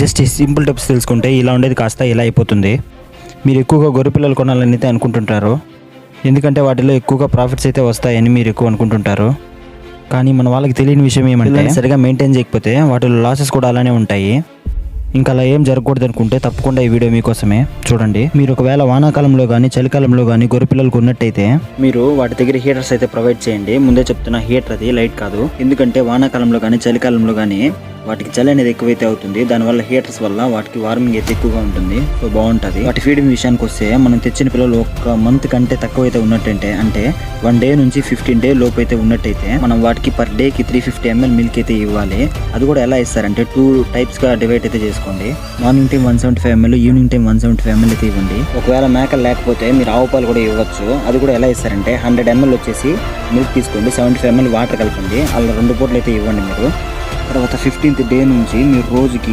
Just ఈ simple tips తెలుసుకుంటే ఇలా ఉండేది కాస్త ఇలా అయిపోతుంది. మీరు ఎక్కువగా గొర్రె పిల్లలు కొనాలని అయితే అనుకుంటుంటారు. ఎందుకంటే వాటిలో ఎక్కువగా ప్రాఫిట్స్ అయితే వస్తాయని మీరు ఎక్కువ అనుకుంటుంటారు. కానీ మన వాళ్ళకి తెలియని విషయం ఏమంటే సరిగా మెయింటైన్ చేయకపోతే వాటిలో లాసెస్ కూడా అలానే ఉంటాయి. ఇంకా అలా ఏం జరగకూడదు అనుకుంటే తప్పకుండా ఈ వీడియో మీకోసమే చూడండి. మీరు ఒకవేళ వానాకాలంలో కానీ చలికాలంలో కానీ గొర్రె పిల్లలకు ఉన్నట్టయితే మీరు వాటి దగ్గర హీటర్స్ అయితే ప్రొవైడ్ చేయండి. ముందే చెప్తున్న హీటర్ అది లైట్ కాదు. ఎందుకంటే వానాకాలంలో కానీ చలికాలంలో కానీ వాటికి చలి అనేది ఎక్కువైతే అవుతుంది. దానివల్ల హీటర్స్ వల్ల వాటికి వార్మింగ్ అయితే ఎక్కువగా ఉంటుంది. సో బాగుంటుంది. వాటి ఫీడింగ్ విషయానికి వస్తే మనం తెచ్చిన పిల్లలు ఒక మంత్ కంటే తక్కువ అయితే ఉన్నట్టంటే అంటే వన్ డే నుంచి ఫిఫ్టీన్ డే లోపు అయితే ఉన్నట్టయితే మనం వాటికి పర్ డేకి త్రీ ఫిఫ్టీ ఎంఎల్ మిల్క్ అయితే ఇవ్వాలి. అది కూడా ఎలా ఇస్తారంటే టూ టైప్స్గా డివైడ్ అయితే చేసుకోండి. Morning time one seventy five ML evening time one seventy five ML అయితే ఇవ్వండి. ఒకవేళ మేకలు లేకపోతే మీరు ఆవు పాలు కూడా ఇవ్వచ్చు. అది కూడా ఎలా ఇస్తారంటే హండ్రెడ్ ఎంఎల్ వచ్చేసి మిల్క్ తీసుకోండి. సెవెంటీ ఫైవ్ ఎంఎల్ వాటర్ కలపండి. అలా రెండు పూటలు అయితే ఇవ్వండి మీరు. తర్వాత ఫిఫ్టీన్త్ డే నుంచి మీరు రోజుకి